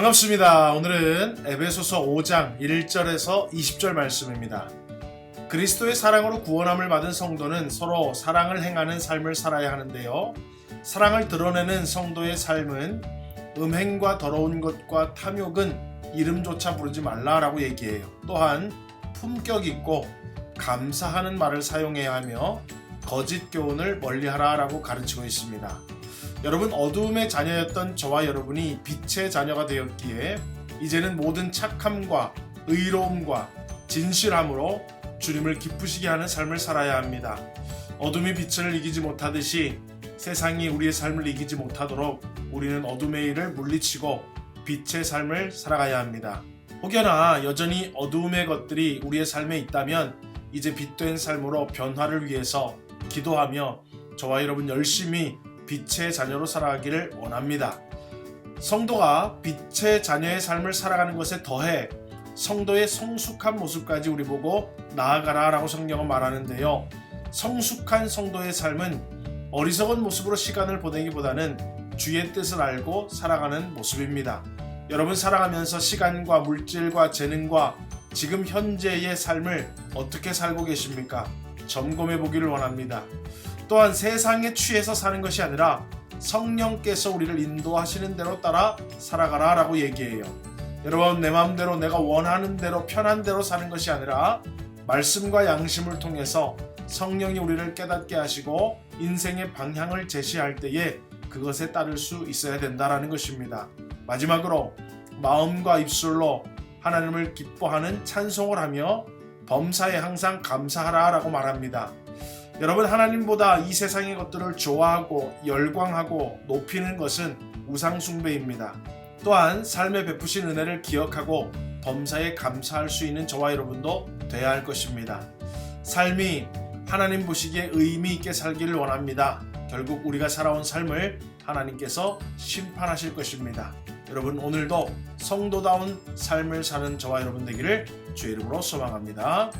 반갑습니다. 오늘은 에베소서 5장 1절에서 20절 말씀입니다. 그리스도의 사랑으로 구원함을 받은 성도는 서로 사랑을 행하는 삶을 살아야 하는데요. 사랑을 드러내는 성도의 삶은 음행과 더러운 것과 탐욕은 이름조차 부르지 말라라고 얘기해요. 또한 품격 있고 감사하는 말을 사용해야 하며 거짓 교훈을 멀리하라라고 가르치고 있습니다. 여러분 어두움의 자녀였던 저와 여러분이 빛의 자녀가 되었기에 이제는 모든 착함과 의로움과 진실함으로 주님을 기쁘시게 하는 삶을 살아야 합니다. 어둠이 빛을 이기지 못하듯이 세상이 우리의 삶을 이기지 못하도록 우리는 어둠의 일을 물리치고 빛의 삶을 살아가야 합니다. 혹여나 여전히 어두움의 것들이 우리의 삶에 있다면 이제 빛된 삶으로 변화를 위해서 기도하며 저와 여러분 열심히 빛의 자녀로 살아가기를 원합니다. 성도가 빛의 자녀의 삶을 살아가는 것에 더해 성도의 성숙한 모습까지 우리 보고 나아가라 라고 성경은 말하는데요. 성숙한 성도의 삶은 어리석은 모습으로 시간을 보내기보다는 주의 뜻을 알고 살아가는 모습입니다. 여러분 살아가면서 시간과 물질과 재능과 지금 현재의 삶을 어떻게 살고 계십니까? 점검해 보기를 원합니다. 또한 세상에 취해서 사는 것이 아니라 성령께서 우리를 인도하시는 대로 따라 살아가라 라고 얘기해요. 여러분 내 마음대로 내가 원하는 대로 편한 대로 사는 것이 아니라 말씀과 양심을 통해서 성령이 우리를 깨닫게 하시고 인생의 방향을 제시할 때에 그것에 따를 수 있어야 된다라는 것입니다. 마지막으로 마음과 입술로 하나님을 기뻐하는 찬송을 하며 범사에 항상 감사하라라고 말합니다. 여러분 하나님보다 이 세상의 것들을 좋아하고 열광하고 높이는 것은 우상 숭배입니다. 또한 삶에 베푸신 은혜를 기억하고 범사에 감사할 수 있는 저와 여러분도 돼야 할 것입니다. 삶이 하나님 보시기에 의미 있게 살기를 원합니다. 결국 우리가 살아온 삶을 하나님께서 심판하실 것입니다. 여러분 오늘도 성도다운 삶을 사는 저와 여러분 되기를 주의 이름으로 소망합니다.